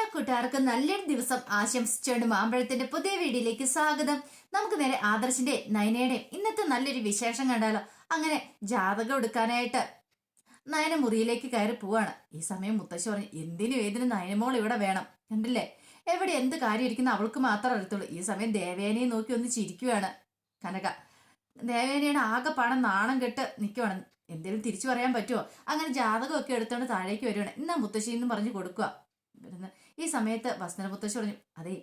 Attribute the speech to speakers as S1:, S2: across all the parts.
S1: എല്ലാ കൂട്ടുകാർക്കും നല്ലൊരു ദിവസം ആശംസിച്ചുകൊണ്ട് മാമ്പഴത്തിന്റെ പുതിയ വീഡിയോയിലേക്ക് സ്വാഗതം. നമുക്ക് നേരെ ആദർശിന്റെ നയനയുടെ ഇന്നത്തെ നല്ലൊരു വിശേഷം കണ്ടാലോ? അങ്ങനെ ജാതകം എടുക്കാനായിട്ട് നയന മുറിയിലേക്ക് കയറി പോവാണ്. ഈ സമയം മുത്തശ്ശി പറഞ്ഞു എന്തിനും ഏതിനും നയനമോൾ ഇവിടെ വേണം. കണ്ടില്ലേ? എവിടെ എന്ത് കാര്യം ഇരിക്കുന്ന അവൾക്ക് മാത്രം അറിയത്തുള്ളൂ. ഈ സമയം ദേവേനയെ നോക്കി ഒന്ന് ചിരിക്കുവാണ് കനക. ദേവേനയുടെ ആകെ പണം നാണം കെട്ട് നിൽക്കുവാണ് എന്തെങ്കിലും തിരിച്ചു പറയാൻ പറ്റുമോ അങ്ങനെ ജാതകമൊക്കെ എടുത്തോണ്ട് താഴേക്ക് വരുവാണ്. എന്നാ മുത്തശ്ശി എന്നും പറഞ്ഞു കൊടുക്കുക ഈ സമയത്ത് വസന മുത്തശ്ശി പറഞ്ഞു അതെ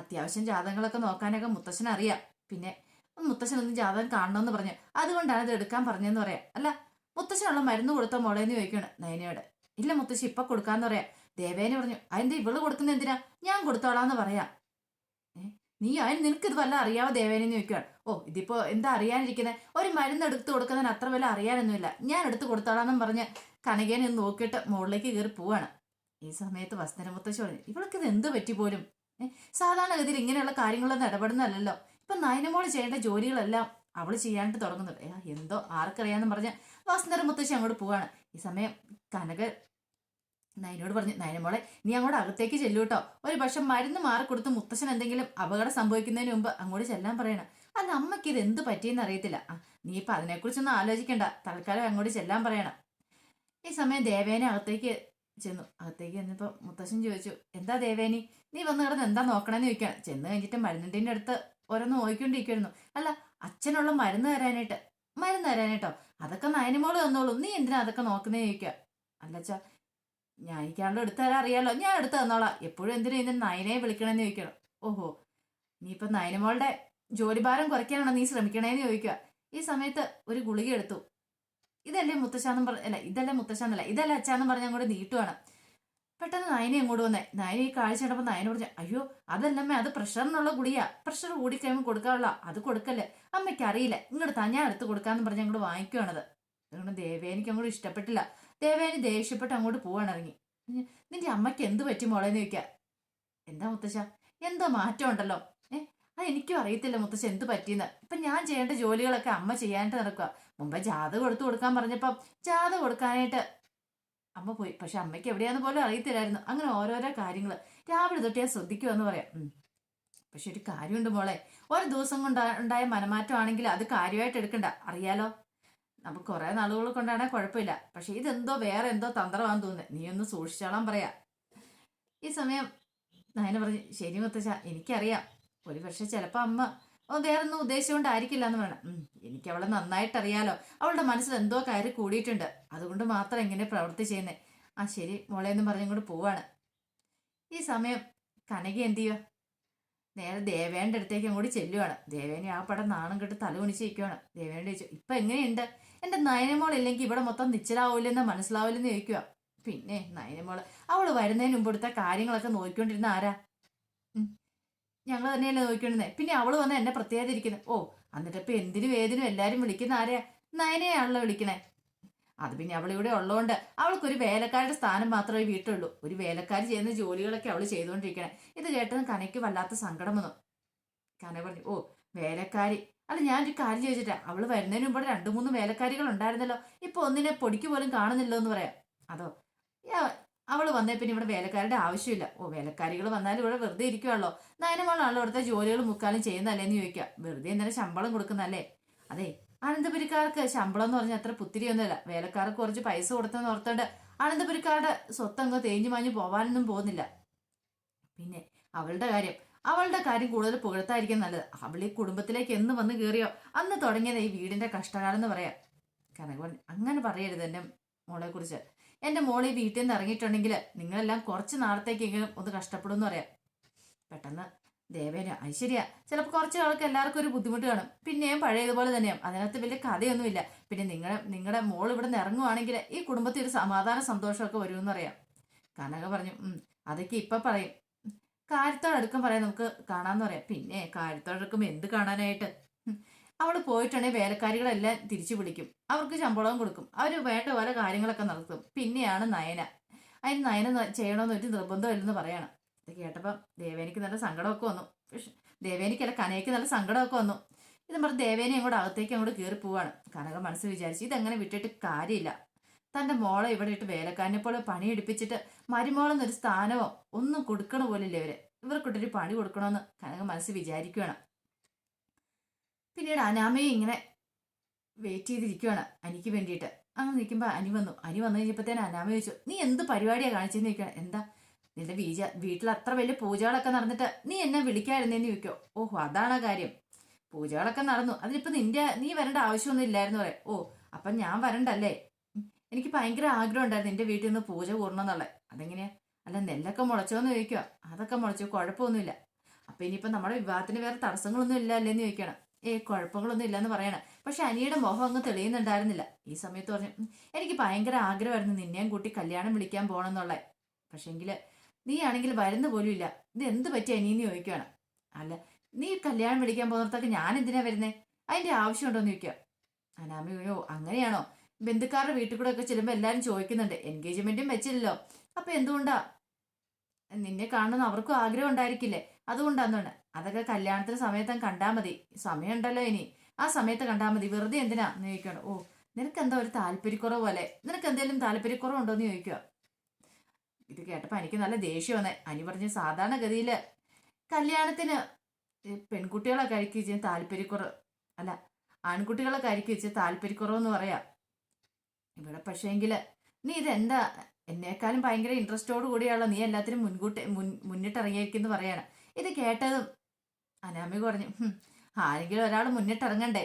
S1: അത്യാവശ്യം ജാതകങ്ങളൊക്കെ നോക്കാനൊക്കെ മുത്തശ്ശൻ അറിയാം. പിന്നെ മുത്തശ്ശൻ ഒന്നും ജാതകം കാണണമെന്ന് പറഞ്ഞു. അതുകൊണ്ടാണ് ഇത് എടുക്കാൻ പറഞ്ഞതെന്ന് പറയാം. അല്ല മുത്തശ്ശനുള്ള മരുന്ന് കൊടുത്ത മോളേന്ന് ചോദിക്കുകയാണ് നയനയോട്. ഇല്ല മുത്തശ്ശി ഇപ്പൊ കൊടുക്കാന്ന് പറയാം. ദേവേനെ പറഞ്ഞു അതിന്റെ ഇവൾ കൊടുക്കുന്ന എന്തിനാ? ഞാൻ കൊടുത്തോളാന്ന് പറയാം. നീ അതിന് നിനക്ക് ഇത് വല്ല അറിയാവോ ദേവേനെന്ന് ചോദിക്കുകയാണ് ഓ ഇതിപ്പോ എന്താ അറിയാനിരിക്കുന്നത് ഒരു മരുന്ന് എടുത്ത് കൊടുക്കുന്നതിന് അത്ര വല്ല അറിയാനൊന്നുമില്ല. ഞാൻ എടുത്ത് കൊടുത്തോളാന്നും പറഞ്ഞ് കനകേനെ നോക്കിയിട്ട് മുകളിലേക്ക് കയറി പോവാണ്. ഈ സമയത്ത് വസ്തന മുത്തശ്ശി പറഞ്ഞു ഇവൾക്ക് ഇത് എന്ത് പറ്റി പോലും? സാധാരണഗതിയിൽ ഇങ്ങനെയുള്ള കാര്യങ്ങളൊന്നും ഇടപെടുന്നതല്ലല്ലോ. ഇപ്പൊ നയനമോൾ ചെയ്യേണ്ട ജോലികളെല്ലാം അവൾ ചെയ്യാണ്ട് തുടങ്ങുന്നുണ്ട്. ഏ, എന്തോ ആർക്കറിയാന്ന് പറഞ്ഞ വസന്തര മുത്തശ്ശി അങ്ങോട്ട് പോവാണ്. ഈ സമയം കനക നയനോട് പറഞ്ഞു നയനമോളെ നീ അങ്ങോട്ട് അകത്തേക്ക് ചെല്ലൂട്ടോ ഒരു പക്ഷെ മരുന്ന് മാറിക്കൊടുത്ത് മുത്തശ്ശൻ എന്തെങ്കിലും അപകടം സംഭവിക്കുന്നതിന് മുമ്പ് അങ്ങോട്ട് ചെല്ലാൻ പറയണം. അല്ല അമ്മയ്ക്ക് ഇത് എന്ത് പറ്റിയെന്ന് അറിയത്തില്ല. ആ നീ ഇപ്പൊ അതിനെക്കുറിച്ചൊന്നും ആലോചിക്കണ്ട. തൽക്കാലം അങ്ങോട്ട് ചെല്ലാൻ പറയണം. ഈ സമയം ദേവേനെ അകത്തേക്ക് ചെന്നു. അകത്തേക്ക് ചെന്നപ്പോ മുത്തശ്ശൻ ചോദിച്ചു എന്താ ദേവേനി? നീ വന്ന് കിടന്ന് എന്താ നോക്കണമെന്ന് ചോദിക്കണം ചെന്ന് കഴിഞ്ഞിട്ട് മരുന്നിന്റെ അടുത്ത് ഓരോന്ന് നോക്കിക്കൊണ്ടിരിക്കുമായിരുന്നു അല്ല അച്ഛനുള്ള മരുന്ന് തരാനായിട്ട്. മരുന്ന് തരാനായിട്ടോ? അതൊക്കെ നയനമോൾ തന്നോളൂ. നീ എന്തിനാ അതൊക്കെ നോക്കുന്നേ ചോദിക്കുക അല്ലച്ചാ ഞാൻ എനിക്കാണല്ലോ എടുത്തു തരാൻ അറിയാലോ. ഞാൻ എടുത്തു തന്നോളാം. എപ്പോഴും എന്തിനാ ഇതിന് നയനയെ വിളിക്കണമെന്ന് ചോദിക്കണം ഓഹോ നീ ഇപ്പൊ നയനമോളുടെ ജോലിഭാരം കുറയ്ക്കാനാണോ നീ ശ്രമിക്കണേന്ന് ചോദിക്കുക ഈ സമയത്ത് ഒരു ഗുളിക എടുത്തു. ഇതല്ലേ മുത്തശ്ശാന്നും പറഞ്ഞ അല്ല ഇതല്ലേ മുത്തശ്ശാന്നല്ല ഇതല്ലേ അച്ഛാന്നും പറഞ്ഞ അങ്ങോട്ട് നീട്ടുവാണ്. പെട്ടെന്ന് നയനെ അങ്ങോട്ട് വന്നേ? നയന ഈ കാഴ്ച കണ്ടപ്പോൾ നയന പറഞ്ഞു അയ്യോ അതല്ലമ്മേ അത് പ്രഷറിനുള്ള ഗുളിയാ. പ്രഷർ കൂടി കൂടിക്കഴിയുമ്പോൾ കൊടുക്കാനുള്ള അത് കൊടുക്കല്ലേ. അമ്മയ്ക്ക് അറിയില്ല. ഇങ്ങോട്ട് താ ഞാൻ എടുത്ത് കൊടുക്കാന്ന് പറഞ്ഞ് അങ്ങോട്ട് വാങ്ങിക്കുവാണത്. അതുകൊണ്ട് ദേവേനിക്ക് അങ്ങോട്ട് ഇഷ്ടപ്പെട്ടില്ല. ദേവേനി ദേഷ്യപ്പെട്ട് അങ്ങോട്ട് പോവാണ് ഇറങ്ങി. നിന്റെ അമ്മയ്ക്ക് എന്ത് പറ്റി മോളേന്ന് ചോദിക്കാ. എന്താ മുത്തശ്ശ? എന്തോ മാറ്റം ഉണ്ടല്ലോ. ഏഹ് അത് എനിക്കും അറിയത്തില്ല മുത്തശ്ശ എന്ത് പറ്റിയെന്ന്. ഇപ്പൊ ഞാൻ ചെയ്യേണ്ട ജോലികളൊക്കെ അമ്മ ചെയ്യാനായിട്ട് നടക്കുക മുമ്പ് ജാത കൊടുത്തു കൊടുക്കാൻ പറഞ്ഞപ്പം ജാത കൊടുക്കാനായിട്ട് അമ്മ പോയി. പക്ഷെ അമ്മയ്ക്ക് എവിടെയാന്ന് പോലും അറിയത്തില്ലായിരുന്നു. അങ്ങനെ ഓരോരോ കാര്യങ്ങൾ രാവിലെ തൊട്ട് ഞാൻ ശ്രദ്ധിക്കുമെന്ന് പറയാം. പക്ഷെ ഒരു കാര്യമുണ്ട് മോളെ. ഒരു ദിവസം കൊണ്ട് ഉണ്ടായ മനമാറ്റമാണെങ്കിൽ അത് കാര്യമായിട്ട് എടുക്കണ്ട. അറിയാലോ? നമുക്ക് കുറെ നാളുകൾ കൊണ്ടാണെ കുഴപ്പമില്ല. പക്ഷെ ഇതെന്തോ വേറെ എന്തോ തന്ത്രമാണെന്ന് തോന്നുന്നത് നീ ഒന്ന് സൂക്ഷിച്ചോളാൻ പറയാ. ഈ സമയം നായന പറഞ്ഞു ശരി മുത്തച്ഛ എനിക്കറിയാം. ഒരു പക്ഷെ ചിലപ്പോ അമ്മ വേറൊന്നും ഉദ്ദേശിച്ചുകൊണ്ടായിരിക്കില്ല എന്ന് വേണം എനിക്ക് അവളെ നന്നായിട്ട് അറിയാലോ അവളുടെ മനസ്സിൽ എന്തോ കയറി കൂടിയിട്ടുണ്ട്. അതുകൊണ്ട് മാത്രം ഇങ്ങനെ പ്രവൃത്തി ചെയ്യുന്നേ. ആ ശരി. മോളെ എന്ന് പറഞ്ഞുകൊണ്ട് പോവാണ്. ഈ സമയം കനക എന്ത് ചെയ്യുക നേരെ ദേവേന്റെ അടുത്തേക്ക് അങ്ങോട്ട് ചെല്ലുവാണ്. ദേവേനെ ആ പടം നാണം കെട്ട് തല കുണിച്ച് നിൽക്കുവാണ്. ദേവേന്റെ ചോദിച്ചു ഇപ്പൊ എങ്ങനെയുണ്ട്? എന്റെ നയനമോൾ ഇല്ലെങ്കിൽ ഇവിടെ മൊത്തം നിശ്ചലാവില്ലെന്ന് മനസ്സിലാവില്ലെന്ന് ചോദിക്കുക പിന്നെ നയനമോൾ അവൾ വരുന്നതിന് മുമ്പ് എടുത്ത കാര്യങ്ങളൊക്കെ നോക്കിക്കൊണ്ടിരുന്ന ആരാ? ഞങ്ങൾ തന്നെയല്ലേ നോക്കിക്കൊണ്ടിരുന്നത് പിന്നെ അവൾ വന്ന് എന്നെ പ്രത്യേകത ഇരിക്കുന്നത് ഓ എന്നിട്ട് ഇപ്പൊ എന്തിനു വേദനും എല്ലാരും വിളിക്കുന്ന ആരെയാ? നയനെയാണല്ലോ വിളിക്കണേ. അത് പിന്നെ അവൾ ഇവിടെ ഉള്ളതുകൊണ്ട് അവൾക്കൊരു വേലക്കാരുടെ സ്ഥാനം മാത്രമേ വീട്ടുള്ളൂ ഒരു വേലക്കാരി ചെയ്യുന്ന ജോലികളൊക്കെ അവൾ ചെയ്തുകൊണ്ടിരിക്കണേ ഇത് കേട്ടതും കനയ്ക്ക് വല്ലാത്ത സങ്കടം വന്നു. കന പറഞ്ഞു ഓ വേലക്കാരി. അല്ല ഞാനൊരു കാര്യം ചോദിച്ചിട്ടാ. അവൾ വരുന്നതിന് മുമ്പ് രണ്ടു മൂന്ന് വേലക്കാരികൾ ഉണ്ടായിരുന്നല്ലോ. ഇപ്പൊ ഒന്നിനെ പൊടിക്ക് പോലും കാണുന്നില്ലോ എന്ന് പറയാം. അതോ അവൾ വന്നേ പിന്നെ ഇവിടെ വേലക്കാരുടെ ആവശ്യമില്ല. ഓ വേലക്കാരികൾ വന്നാലും ഇവിടെ വെറുതെ ഇരിക്കുവല്ലോ നയനമോളാണല്ലോ ഇവിടുത്തെ ജോലികൾ മുക്കാലും ചെയ്യുന്നതല്ലേ എന്ന് ചോദിക്കുക. വെറുതെ എന്തിനാ ശമ്പളം കൊടുക്കുന്നല്ലേ അതെ അനന്തപുരിക്കാർക്ക് ശമ്പളം എന്ന് പറഞ്ഞാൽ അത്ര പുത്തിരിയൊന്നുമില്ല. വേലക്കാർക്ക് കുറച്ച് പൈസ കൊടുത്തെന്ന് ഓർത്തോണ്ട് അനന്തപുരിക്കാരുടെ സ്വത്തങ്ങ് തേഞ്ഞു മാഞ്ഞു പോവാനൊന്നും പോകുന്നില്ല. പിന്നെ അവളുടെ കാര്യം. അവളുടെ കാര്യം കൂടുതൽ പുകഴ്ത്തായിരിക്കും നല്ലത്. അവൾ ഈ കുടുംബത്തിലേക്ക് എന്ന് വന്ന് കയറിയോ അന്ന് തുടങ്ങിയത് ഈ വീടിന്റെ കഷ്ടകാലം എന്ന് പറയാം. കനക അങ്ങനെ പറയരുത് എന്റെ മോളെ കുറിച്ച് എന്റെ മോൾ ഈ വീട്ടിൽ നിന്ന് ഇറങ്ങിയിട്ടുണ്ടെങ്കിൽ നിങ്ങളെല്ലാം കുറച്ച് നാളത്തേക്കെങ്കിലും ഒന്ന് കഷ്ടപ്പെടുമെന്ന് പറയാം. പെട്ടെന്ന് ദേവേന അത് ശരിയാ ചിലപ്പോൾ കുറച്ച് ആൾക്ക് എല്ലാവർക്കും ഒരു ബുദ്ധിമുട്ട് കാണും. പിന്നെയും പഴയതുപോലെ തന്നെയാണ് അതിനകത്ത് വലിയ കഥയൊന്നുമില്ല. പിന്നെ നിങ്ങളെ നിങ്ങളുടെ മോൾ ഇവിടെ നിന്ന് ഇറങ്ങുവാണെങ്കിൽ ഈ കുടുംബത്തിൽ ഒരു സമാധാന സന്തോഷമൊക്കെ വരുമെന്ന് അറിയാം കനക പറഞ്ഞു അതൊക്കെ ഇപ്പൊ പറയും. കാര്യത്തോടടുക്കം പറയാൻ നമുക്ക് കാണാന്ന് പറയാം. പിന്നെ കാര്യത്തോടടുക്കം എന്ത് കാണാനായിട്ട്? ഉം, അവൾ പോയിട്ടുണ്ടെങ്കിൽ വേലക്കാരികളെല്ലാം തിരിച്ചു വിളിക്കും. അവർക്ക് ശമ്പളവും കൊടുക്കും. അവർ വേണ്ട പല കാര്യങ്ങളൊക്കെ നടത്തും. പിന്നെയാണ് നയന. അതിന് നയന ചെയ്യണമെന്ന് ഒരു നിർബന്ധമില്ലെന്ന് പറയണം. ഇത് കേട്ടപ്പം ദേവേനിക്ക് നല്ല സങ്കടമൊക്കെ വന്നു. പക്ഷെ ദേവേനിക്കല്ല കനയ്ക്ക് നല്ല സങ്കടമൊക്കെ വന്നു. ഇത് പറഞ്ഞ് ദേവേനെ അങ്ങോട്ട് അകത്തേക്ക് അങ്ങോട്ട് കയറി പോവാണ്. കനക മനസ്സിൽ വിചാരിച്ചു ഇതങ്ങനെ വിട്ടിട്ട് കാര്യമില്ല. തന്റെ മോളെ ഇവിടെ ഇട്ട് വേലക്കാരനെ പോലെ പണിയെടുപ്പിച്ചിട്ട് മരുമോളെന്നൊരു സ്ഥാനമോ ഒന്നും കൊടുക്കണ പോലില്ല ഇവരെ. ഇവർക്കിട്ടൊരു പണി കൊടുക്കണമെന്ന് കനക മനസ്സ് വിചാരിക്കുകയാണ് പിന്നീട് അനാമയെ ഇങ്ങനെ വെയിറ്റ് ചെയ്തിരിക്കുകയാണ് അനിക്ക് വേണ്ടിയിട്ട്. അങ്ങനെ നിൽക്കുമ്പോൾ അനി വന്നു. അനി വന്നു കഴിഞ്ഞപ്പോഴത്തേന് അനാമ ചോദിച്ചു നീ എന്ത് പരിപാടിയാണ് കാണിച്ചെന്ന് ചോദിക്കണം എന്താ? നിന്റെ വീജ വീട്ടിൽ അത്ര വലിയ പൂജകളൊക്കെ നടന്നിട്ട് നീ എന്നെ വിളിക്കായിരുന്നേന്ന് ചോദിക്കോ ഓഹോ അതാണ് കാര്യം. പൂജകളൊക്കെ നടന്നു. അതിനിപ്പോ നിന്റെ നീ വരേണ്ട ആവശ്യമൊന്നും ഇല്ലായിരുന്നു പറയാം. ഓ അപ്പം ഞാൻ വരണ്ടല്ലേ? എനിക്ക് ഭയങ്കര ആഗ്രഹം ഉണ്ടായിരുന്നു നിന്റെ വീട്ടിൽ നിന്ന് പൂജ കൂടണമെന്നുള്ളത്. അതെങ്ങനെയാ? അല്ല നെല്ലൊക്കെ മുളച്ചോന്ന് ചോദിക്കുക അതൊക്കെ മുളച്ചു. കുഴപ്പമൊന്നുമില്ല. അപ്പം ഇനിയിപ്പോൾ നമ്മുടെ വിവാഹത്തിന് വേറെ തടസ്സങ്ങളൊന്നും ഇല്ല അല്ലേന്ന് ചോദിക്കണം ഏ കുഴപ്പങ്ങളൊന്നും ഇല്ലെന്ന് പറയണം. പക്ഷെ അനിയുടെ മുഖം അങ്ങ് തെളിയുന്നുണ്ടായിരുന്നില്ല. ഈ സമയത്ത് പറഞ്ഞു "ഉം, എനിക്ക് ഭയങ്കര ആഗ്രഹമായിരുന്നു നിന്നെയും കൂട്ടി കല്യാണം വിളിക്കാൻ പോകണമെന്നുള്ള പക്ഷെങ്കിൽ നീ ആണെങ്കിൽ വരുന്ന പോലും ഇല്ല. ഇത് എന്ത് പറ്റി അനിയെന്ന് ചോദിക്കുകയാണ് അല്ല നീ കല്യാണം വിളിക്കാൻ പോകുന്നിടത്തൊക്കെ ഞാൻ എന്തിനാ വരുന്നേ? അതിന്റെ ആവശ്യമുണ്ടോന്ന് ചോദിക്കുക അനാമയോ അങ്ങനെയാണോ? ബന്ധുക്കാരുടെ വീട്ടിൽ കൂടെ ഒക്കെ ചെല്ലുമ്പോൾ എല്ലാവരും ചോദിക്കുന്നുണ്ട്. എൻഗേജ്മെന്റും വെച്ചില്ലല്ലോ. അപ്പൊ എന്തുകൊണ്ടാ? നിന്നെ കാണണമെന്ന് അവർക്കും ആഗ്രഹം ഉണ്ടായിരിക്കില്ലേ? അതുകൊണ്ടാന്നുണ്ട് അതൊക്കെ കല്യാണത്തിന് സമയത്ത് കണ്ടാൽ മതി. സമയമുണ്ടല്ലോ ഇനി. ആ സമയത്ത് കണ്ടാൽ മതി. വെറുതെ എന്തിനാ? എന്ന് ചോദിക്കണം ഓ നിനക്ക് എന്താ ഒരു താല്പര്യക്കുറവ് പോലെ. നിനക്ക് എന്തെങ്കിലും താല്പര്യക്കുറവുണ്ടോ എന്ന് ചോദിക്കുക. ഇത് കേട്ടപ്പോൾ എനിക്ക് നല്ല ദേഷ്യം വന്നേ. അനി പറഞ്ഞ സാധാരണഗതിയിൽ കല്യാണത്തിന് പെൺകുട്ടികളെ കഴിക്കുക താല്പര്യക്കുറവ്. അല്ല ആൺകുട്ടികളെ കഴിക്കുക താല്പര്യക്കുറവെന്ന് പറയാം. ഇവിടെ പക്ഷേങ്കിൽ നീ ഇതെന്താ? എന്നേക്കാളും ഭയങ്കര ഇൻട്രസ്റ്റോട് കൂടിയാണല്ലോ നീ എല്ലാത്തിനും മുൻകൂട്ടി മുൻ മുന്നിട്ടിറങ്ങിയിരിക്കുന്നു പറയാണ്. ഇത് കേട്ടതും അനാമിക പറഞ്ഞു ആരെങ്കിലും ഒരാൾ മുന്നിട്ടിറങ്ങണ്ടേ?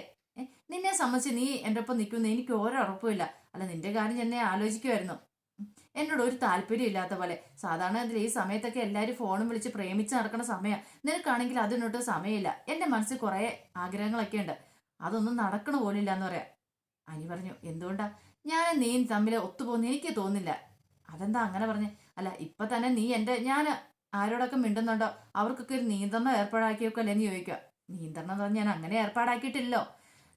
S1: നിന്നെ സംബന്ധിച്ച് നീ എന്റെ ഒപ്പം നിൽക്കുന്ന എനിക്ക് ഓരോ ഉറപ്പുമില്ല അല്ല നിന്റെ കാര്യം എന്നെ ആലോചിക്കുമായിരുന്നു എന്നോട് ഒരു താല്പര്യം ഇല്ലാത്ത പോലെ. സാധാരണ ഈ സമയത്തൊക്കെ എല്ലാവരും ഫോണും വിളിച്ച് പ്രേമിച്ച് നടക്കുന്ന സമയം. നിനക്കാണെങ്കിൽ അതിനൊട്ട് സമയമില്ല. എന്റെ മനസ്സിൽ കുറേ ആഗ്രഹങ്ങളൊക്കെ ഉണ്ട്. അതൊന്നും നടക്കണ പോലില്ല എന്ന് പറയാം. അനി പറഞ്ഞു എന്തുകൊണ്ടാ? ഞാൻ നീ തമ്മിൽ ഒത്തുപോകുന്ന എനിക്ക് തോന്നില്ല അതെന്താ അങ്ങനെ പറഞ്ഞേ? അല്ല ഇപ്പൊ തന്നെ നീ എന്റെ ഞാൻ ആരോടൊക്കെ മിണ്ടുന്നുണ്ടോ? അവർക്കൊക്കെ ഒരു നിയന്ത്രണം ഏർപ്പാടാക്കിയൊക്കെ എന്ന് ചോദിക്കുക. നിയന്ത്രണം ഞാൻ അങ്ങനെ ഏർപ്പാടാക്കിയിട്ടില്ലോ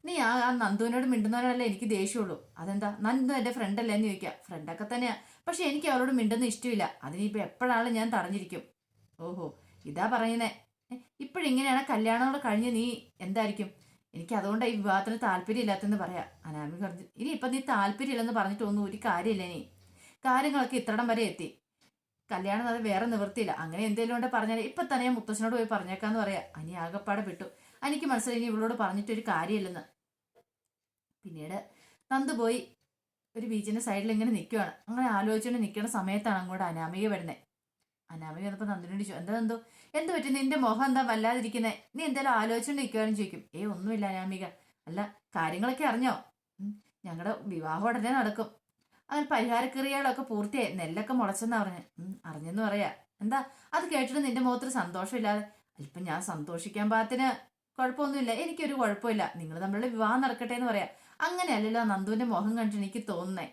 S1: നീ ആ ആ നന്ദുവിനോട് മിണ്ടുന്നവരല്ലേ എനിക്ക് ദേഷ്യമുള്ളൂ അതെന്താ? നന്ദു ഫ്രണ്ട് അല്ലേ എന്ന് ചോദിക്കുക. ഫ്രണ്ടൊക്കെ തന്നെയാ. പക്ഷെ എനിക്ക് അവരോട് മിണ്ടുന്ന ഇഷ്ടമില്ല. അതിനിപ്പോ എപ്പോഴാണ് ഞാൻ തടഞ്ഞിരിക്കും? ഓഹോ ഇതാ പറയുന്നേ. ഇപ്പോഴിങ്ങനെയാണ് കല്യാണങ്ങളോട് കഴിഞ്ഞ് നീ എന്തായിരിക്കും? എനിക്ക് അതുകൊണ്ട് ഈ വിവാഹത്തിന് താല്പര്യമില്ലാത്തെന്ന് പറയാം. അനാമി പറഞ്ഞു ഇനി ഇപ്പം നീ താല്പര്യമില്ലെന്ന് പറഞ്ഞിട്ടൊന്നും ഒരു കാര്യമില്ല നീ. കാര്യങ്ങളൊക്കെ ഇത്രടം വരെ എത്തി. കല്യാണം അത് വേറെ നിവൃത്തിയില്ല. അങ്ങനെ എന്തെങ്കിലും കൊണ്ട് പറഞ്ഞാൽ ഇപ്പൊ തന്നെ മുത്തശ്ശനോട് പോയി പറഞ്ഞേക്കാന്ന് പറയാ. അനി ആകപ്പാടെ വിട്ടു എനിക്ക് മനസ്സിലായി ഇവളോട് പറഞ്ഞിട്ടൊരു കാര്യമില്ലെന്ന്. പിന്നീട് നന്ദു പോയി ഒരു ബീച്ചിന്റെ സൈഡിൽ ഇങ്ങനെ നിൽക്കുവാണ് അങ്ങനെ ആലോചിച്ചുകൊണ്ട് നിൽക്കുന്ന സമയത്താണ് അങ്ങോട്ട് അനാമിക വരുന്നത് അനാമിക വന്നപ്പോൾ നന്ദിനോട് ചോദിച്ചു എന്താ എന്തോ എന്ത് പറ്റി? നിന്റെ മോഹം എന്താ വല്ലാതിരിക്കുന്നേ? നീ എന്തായാലും ആലോചിച്ചുകൊണ്ട് നിൽക്കുവാനും ചോദിക്കും. ഏ ഒന്നുമില്ല അനാമിക. അല്ല കാര്യങ്ങളൊക്കെ അറിഞ്ഞോ? ഞങ്ങളുടെ വിവാഹം ഉടനെ നടക്കും. അങ്ങനെ പരിഹാരക്രിയകളൊക്കെ പൂർത്തിയായി. നെല്ലൊക്കെ മുളച്ചെന്ന് പറഞ്ഞു. അറിഞ്ഞെന്ന് പറയാ. എന്താ? അത് കേട്ടിട്ട് നിന്റെ മുഖത്തൊരു സന്തോഷമില്ലാതെ ഇപ്പം ഞാൻ സന്തോഷിക്കാൻ പാകത്തിന് കുഴപ്പമൊന്നുമില്ല. എനിക്കൊരു കുഴപ്പമില്ല. നിങ്ങൾ തമ്മിലുള്ള വിവാഹം നടക്കട്ടെ എന്ന് പറയാം. അങ്ങനെയല്ലല്ലോ നന്ദുവിന്റെ മുഖം കണ്ടിട്ട് എനിക്ക് തോന്നുന്നേ.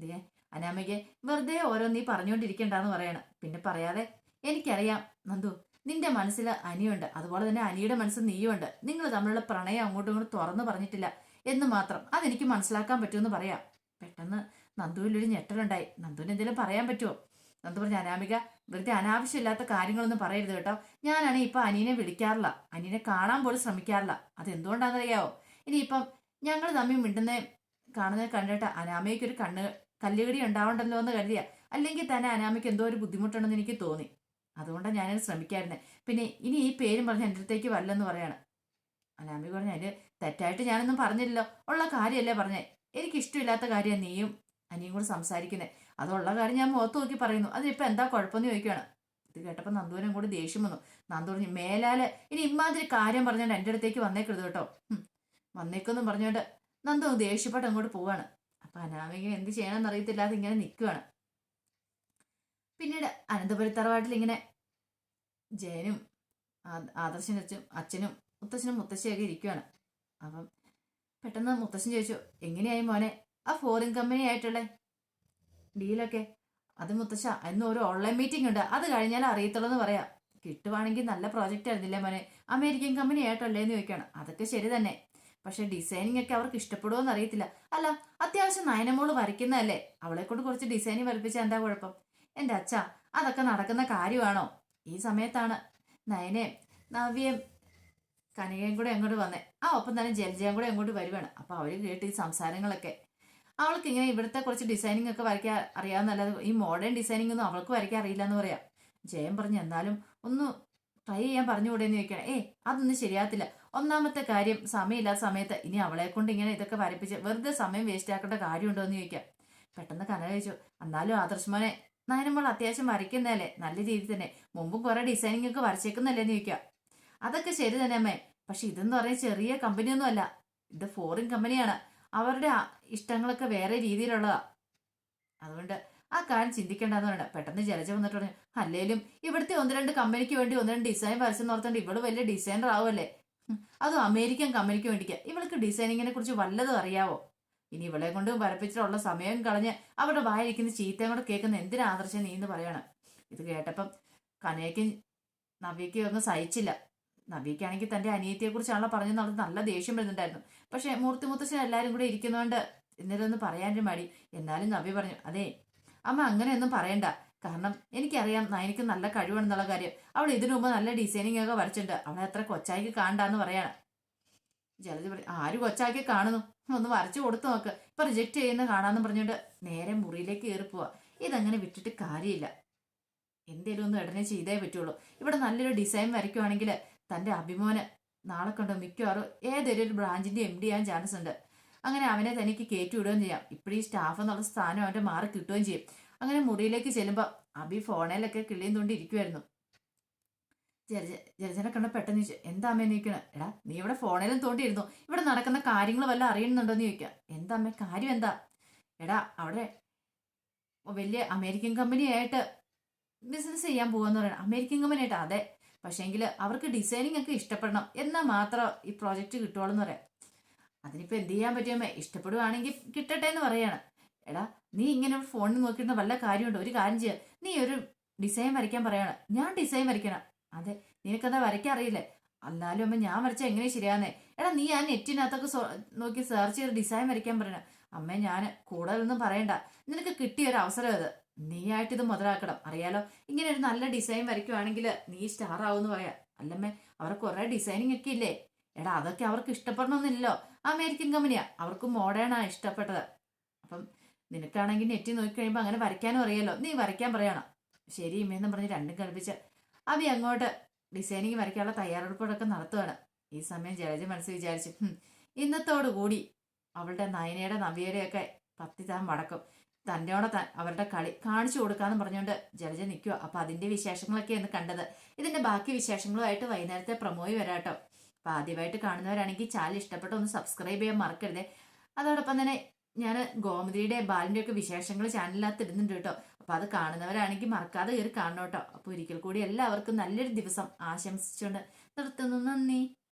S1: ദേ അനാമയ്ക്ക് വെറുതെ ഓരോന്ന് പറഞ്ഞുകൊണ്ടിരിക്കണ്ടെന്ന് പറയണ. പിന്നെ പറയാതെ എനിക്കറിയാം നന്ദു നിന്റെ മനസ്സിൽ അനിയുണ്ട്. അതുപോലെ തന്നെ അനിയുടെ മനസ്സിൽ നീയുണ്ട് നിങ്ങൾ തമ്മിലുള്ള പ്രണയം അങ്ങോട്ടും ഇങ്ങോട്ടും തുറന്നു പറഞ്ഞിട്ടില്ല. എന്ന് മാത്രം. അതെനിക്ക് മനസ്സിലാക്കാൻ പറ്റുമെന്ന് പറയാം. പെട്ടെന്ന് നന്ദുവിലൊരു ഞെട്ടലുണ്ടായി. നന്ദുവിന് എന്തെങ്കിലും പറയാൻ പറ്റുമോ നന്ദു പറഞ്ഞു അനാമിക വെറുതെ അനാവശ്യമില്ലാത്ത കാര്യങ്ങളൊന്നും പറയരുത് കേട്ടോ. ഞാനാണ് ഇപ്പൊ അനിയനെ വിളിക്കാറില്ല. അനിയനെ കാണാൻ പോലും ശ്രമിക്കാറില്ല. അത് എന്തുകൊണ്ടാണെന്നറിയാവോ ഇനിയിപ്പം ഞങ്ങൾ തമ്മിൽ മിണ്ടുന്ന കാണുന്നത് കണ്ടിട്ട് അനാമയ്ക്ക് ഒരു കണ്ണ് കല്ലുകടി ഉണ്ടാവണ്ടല്ലോ എന്ന് കരുതിയ. അല്ലെങ്കിൽ തന്നെ അനാമയ്ക്ക് എന്തോ ഒരു ബുദ്ധിമുട്ടുണ്ടെന്ന് എനിക്ക് തോന്നി. അതുകൊണ്ടാണ് ഞാനത് ശ്രമിക്കായിരുന്നത് പിന്നെ ഇനി ഈ പേരും പറഞ്ഞ് എന്റെ അടുത്തേക്ക് വല്ലെന്ന് പറയാണ്. അനാമിക പറഞ്ഞു അതിന് തെറ്റായിട്ട് ഞാനൊന്നും പറഞ്ഞില്ലല്ലോ. ഉള്ള കാര്യമല്ലേ പറഞ്ഞേ. എനിക്കിഷ്ടമില്ലാത്ത കാര്യം നീയും അനിയും കൂടെ സംസാരിക്കുന്നത് അതുള്ള കാര്യം ഞാൻ മുഖത്ത് നോക്കി പറയുന്നു. അതിനിപ്പോൾ എന്താ കുഴപ്പമെന്ന് ചോദിക്കുകയാണ്. ഇത് കേട്ടപ്പോൾ നന്ദൂരം കൂടി ദേഷ്യം വന്നു. നന്ദു പറഞ്ഞു മേലാൽ ഇനി ഇമാതിരി കാര്യം പറഞ്ഞുകൊണ്ട് എന്റെ അടുത്തേക്ക് വന്നേക്കരുത് കേട്ടോ. വന്നേക്കൊന്നും പറഞ്ഞുകൊണ്ട് നന്ദു ദേഷ്യപ്പെട്ട് അങ്ങോട്ട് പോവാണ്. അപ്പൊ അനാമിക എന്ത് ചെയ്യണമെന്ന് അറിയത്തില്ലാതെ ഇങ്ങനെ നിൽക്കുകയാണ് പിന്നീട് അനന്തപുരി തറവാട്ടിൽ ഇങ്ങനെ ജയനും ആദർശനും അച്ഛനും അച്ഛനും മുത്തശ്ശനും മുത്തശ്ശിയൊക്കെ ഇരിക്കുകയാണ് അപ്പം പെട്ടെന്ന് മുത്തശ്ശൻ ചോദിച്ചു എങ്ങനെയായി മോനെ? ആ ഫോറിൻ കമ്പനി ആയിട്ടുള്ള ഡീലൊക്കെ അത് മുത്തശ്ശ ഇന്ന് ഒരു ഓൺലൈൻ മീറ്റിംഗ് ഉണ്ട്. അത് കഴിഞ്ഞാൽ അറിയത്തുള്ളൂ എന്ന് പറയാം. കിട്ടുവാണെങ്കിൽ നല്ല പ്രോജക്റ്റ് ആയിരുന്നില്ലേ മോനെ? അമേരിക്കൻ കമ്പനി ആയിട്ടല്ലേ എന്ന് ചോദിക്കണം അതൊക്കെ ശരി തന്നെ. പക്ഷെ ഡിസൈനിങ് ഒക്കെ അവർക്ക് ഇഷ്ടപ്പെടുമോ എന്ന് അറിയത്തില്ല. അല്ല അത്യാവശ്യം നയനമോൾ വരയ്ക്കുന്നതല്ലേ? അവളെ കൊണ്ട് കുറച്ച് ഡിസൈനിങ് വരപ്പിച്ചാൽ എന്താ കുഴപ്പം? എന്റെ അച്ഛ അതൊക്കെ നടക്കുന്ന കാര്യമാണോ? ഈ സമയത്താണ് നയനേ നവ്യം കനകയും കൂടെ അങ്ങോട്ട് വന്നേ. ആ ഒപ്പം തന്നെ ജലജയും കൂടെ അങ്ങോട്ട് വരുവാണ്. അപ്പൊ അവർ കേട്ട് ഈ സംസാരങ്ങളൊക്കെ. അവൾക്ക് ഇങ്ങനെ ഇവിടുത്തെ കുറച്ച് ഡിസൈനിങ് ഒക്കെ വരയ്ക്കാൻ അറിയാമെന്നല്ലാതെ ഈ മോഡേൺ ഡിസൈനിങ് ഒന്നും അവൾക്ക് വരയ്ക്കാൻ അറിയില്ല എന്ന് പറയാം. ജയം പറഞ്ഞു എന്നാലും ഒന്ന് ട്രൈ ചെയ്യാൻ പറഞ്ഞുകൂടെ എന്ന് ചോദിക്കണം ഏ അതൊന്നും ശരിയാത്തില്ല ഒന്നാമത്തെ കാര്യം സമയമില്ലാത്ത സമയത്ത് ഇനി അവളെ കൊണ്ട് ഇങ്ങനെ ഇതൊക്കെ വരപ്പിച്ച് വെറുതെ സമയം വേസ്റ്റ് ആക്കേണ്ട കാര്യമുണ്ടോ എന്ന് ചോദിക്കാം. പെട്ടെന്ന് കനക ചോദിച്ചു എന്നാലും ആദർശ് മോനെ നയനമ്മൾ അത്യാവശ്യം വരയ്ക്കുന്നതല്ലേ? നല്ല രീതിയിൽ തന്നെ. മുമ്പും കുറെ ഡിസൈനിങ് ഒക്കെ വരച്ചേക്കുന്നല്ലേ എന്ന് ചോദിക്കാം. അതൊക്കെ ശരി തന്നെ അമ്മേ. പക്ഷെ ഇതെന്ന് പറഞ്ഞാൽ ചെറിയ കമ്പനിയൊന്നും അല്ല. ഇത് ഫോറിൻ കമ്പനിയാണ് അവരുടെ ഇഷ്ടങ്ങളൊക്കെ വേറെ രീതിയിലുള്ളതാ. അതുകൊണ്ട് ആ കാര്യം ചിന്തിക്കേണ്ടെന്ന് പറയണം പെട്ടെന്ന് ജലജ വന്നിട്ട് പറഞ്ഞു അല്ലേലും ഇവിടുത്തെ ഒന്ന് രണ്ട് കമ്പനിക്ക് വേണ്ടി ഒന്ന് രണ്ട് ഡിസൈൻ വരച്ചെന്ന് ഓർത്തോണ്ട് ഇവൾ വലിയ ഡിസൈനർ ആവുമല്ലേ അതും അമേരിക്കൻ കമ്പനിക്ക് വേണ്ടിക്ക്. ഇവൾക്ക് ഡിസൈനിങ്ങിനെ കുറിച്ച് വല്ലതും അറിയാവോ? ഇനി ഇവളെ കൊണ്ട് വരപ്പിച്ചിട്ടുള്ള സമയം കളഞ്ഞ് അവരുടെ വായിരിക്കുന്ന ചീത്തയും കൂടെ കേൾക്കുന്ന എന്തിനാ ആദർശം നീ എന്ന് പറയണം? ഇത് കേട്ടപ്പം കനയ്ക്കും നവ്യയ്ക്കും ഒന്നും സഹിച്ചില്ല. നവ്യയ്ക്കാണെങ്കിൽ തന്റെ അനിയത്തിയെ കുറിച്ചാണല്ലോ പറഞ്ഞെന്നുള്ളത് നല്ല ദേഷ്യം വരുന്നുണ്ടായിരുന്നു. പക്ഷെ മൂർത്തി മുത്തശ്ശൻ എല്ലാവരും കൂടെ ഇരിക്കുന്നതുകൊണ്ട് എന്നിട്ടൊന്ന് പറയാനും മടി. എന്നാലും നവ്യ പറഞ്ഞു അതെ അമ്മ അങ്ങനെയൊന്നും പറയണ്ട. കാരണം എനിക്കറിയാം നയനിക്ക് നല്ല കഴിവാണെന്നുള്ള കാര്യം. അവൾ ഇതിനു മുമ്പ് നല്ല ഡിസൈനിങ് ഒക്കെ വരച്ചിട്ടുണ്ട്. അവളെ അത്ര കൊച്ചായിക്ക് കാണണ്ടെന്ന് പറയാണ്. ജലജ പറയും ആര് കൊച്ചാക്കി കാണുന്നു? ഒന്ന് വരച്ചു കൊടുത്തു നോക്ക്. ഇപ്പൊ റിജക്ട് ചെയ്യുന്ന കാണാന്ന് പറഞ്ഞുകൊണ്ട് നേരെ മുറിയിലേക്ക് കയറി പോവാ. ഇതങ്ങനെ വിട്ടിട്ട് കാര്യമില്ല. എന്തേലും ഒന്ന് ഉടനെ ചെയ്തേ പറ്റുള്ളൂ. ഇവിടെ നല്ലൊരു ഡിസൈൻ വരയ്ക്കുവാണെങ്കിൽ തന്റെ അഭിമോന്. നാളെ കണ്ടോ മിക്കവാറും ഏതൊരു ഒരു ബ്രാഞ്ചിന്റെ എം ഡി ആകാൻ ചാൻസ് ഉണ്ട്. അങ്ങനെ അവനെ തനിക്ക് കയറ്റി വിടുകയും ചെയ്യാം. ഇപ്പോഴീ സ്റ്റാഫ് എന്നുള്ള സ്ഥാനം അവന്റെ മാറി കിട്ടുകയും ചെയ്യും. അങ്ങനെ മുറിയിലേക്ക് ചെല്ലുമ്പോൾ അബി ഫോണിലൊക്കെ കിള്ളിയും തൊണ്ടിരിക്കുമായിരുന്നു ജലജ ജലജനെ കണ്ട പെട്ടെന്ന് ചോദിച്ചു എന്താ അമ്മേ നീക്കണ? എടാ നീ ഇവിടെ ഫോണിലും തോണ്ടിയിരുന്നു. ഇവിടെ നടക്കുന്ന കാര്യങ്ങൾ വല്ല അറിയുന്നുണ്ടോന്ന് ചോദിക്കാം. എന്താ അമ്മ കാര്യം എന്താ? എടാ അവിടെ വലിയ അമേരിക്കൻ കമ്പനിയായിട്ട് ബിസിനസ് ചെയ്യാൻ പോവാന്ന് പറയണം. അമേരിക്കൻ കമ്പനി ആയിട്ട്? അതെ. പക്ഷേങ്കിൽ അവർക്ക് ഡിസൈനിങ് ഒക്കെ ഇഷ്ടപ്പെടണം. എന്നാൽ മാത്രം ഈ പ്രോജക്റ്റ് കിട്ടുകയുള്ളൂ എന്ന് പറയാം. അതിനിപ്പോൾ എന്ത് ചെയ്യാൻ പറ്റിയമ്മേ ഇഷ്ടപ്പെടുവാണെങ്കിൽ കിട്ടട്ടെ എന്ന് പറയാണ്. എടാ നീ ഇങ്ങനെ ഫോണിൽ നോക്കിയിരുന്ന വല്ല കാര്യമുണ്ടോ? ഒരു കാര്യം ചെയ്യുക നീ ഒരു ഡിസൈൻ വരയ്ക്കാൻ പറയാണ്. ഞാൻ ഡിസൈൻ വരയ്ക്കണം. അതെ നിനക്കതാ വരയ്ക്കാൻ അറിയില്ലേ? എന്നാലും അമ്മ ഞാൻ വരച്ച എങ്ങനെ ശരിയാന്നേ എടാ നീ ആ നെറ്റിനകത്തൊക്കെ നോക്കി സെർച്ച് ചെയ്ത് ഡിസൈൻ വരയ്ക്കാൻ പറയണം. അമ്മേ ഞാൻ കൂടുതലൊന്നും പറയണ്ട. നിനക്ക് കിട്ടിയ ഒരു അവസരം അത്. നീ ആയിട്ട് ഇത് മുതലാക്കണം. അറിയാലോ? ഇങ്ങനെ ഒരു നല്ല ഡിസൈൻ വരയ്ക്കുവാണെങ്കിൽ നീ സ്റ്റാർ ആവുമെന്ന് പറയാം. അല്ലമ്മേ അവർക്ക് കുറെ ഡിസൈനിങ് ഒക്കെ ഇല്ലേ? എടാ അതൊക്കെ അവർക്ക് ഇഷ്ടപ്പെടണമെന്നില്ലല്ലോ അമേരിക്കൻ കമ്പനിയാ. അവർക്ക് മോഡേണാ ഇഷ്ടപ്പെട്ടത്. അപ്പം നിനക്കാണെങ്കിൽ നെറ്റി നോക്കിക്കഴിയുമ്പോൾ അങ്ങനെ വരയ്ക്കാനും അറിയാലോ. നീ വരയ്ക്കാൻ പറയണം. ശരി ഇമ്മയെന്നും പറഞ്ഞ് രണ്ടും കളിപ്പിച്ച് അവി അങ്ങോട്ട് ഡിസൈനിങ് വരയ്ക്കാനുള്ള തയ്യാറെടുപ്പുകളൊക്കെ നടത്തുകയാണ് ഈ സമയം ജലജ മനസ്സിൽ വിചാരിച്ചു ഇന്നത്തോടുകൂടി ഇന്നത്തോടു കൂടി അവളുടെ നയനയുടെ നവിയുടെയൊക്കെ പത്തി താൻ വടക്കും തന്റെയോടെ താൻ അവരുടെ കളി കാണിച്ചു കൊടുക്കാന്ന് പറഞ്ഞുകൊണ്ട് ജലജ നിൽക്കുക അപ്പൊ അതിന്റെ വിശേഷങ്ങളൊക്കെയാണ് കണ്ടത്. ഇതിന്റെ ബാക്കി വിശേഷങ്ങളുമായിട്ട് വൈകുന്നേരത്തെ പ്രമോയി വരാട്ടോ. അപ്പൊ ആദ്യമായിട്ട് കാണുന്നവരാണെങ്കിൽ ചാനൽ ഇഷ്ടപ്പെട്ട ഒന്ന് സബ്സ്ക്രൈബ് ചെയ്യാൻ മറക്കരുതേ. അതോടൊപ്പം തന്നെ ഞാൻ ഗോമതിയുടെ ബാലിന്റെ ഒക്കെ വിശേഷങ്ങൾ ചാനലിനകത്ത് ഇടുന്നുണ്ട് കേട്ടോ. അപ്പൊ അത് കാണുന്നവരാണെങ്കിൽ മറക്കാതെ കയറി കാണണം അപ്പൊ ഒരിക്കൽ കൂടി എല്ലാവർക്കും നല്ലൊരു ദിവസം ആശംസിച്ചുകൊണ്ട് നിർത്തുന്നു. നന്ദി.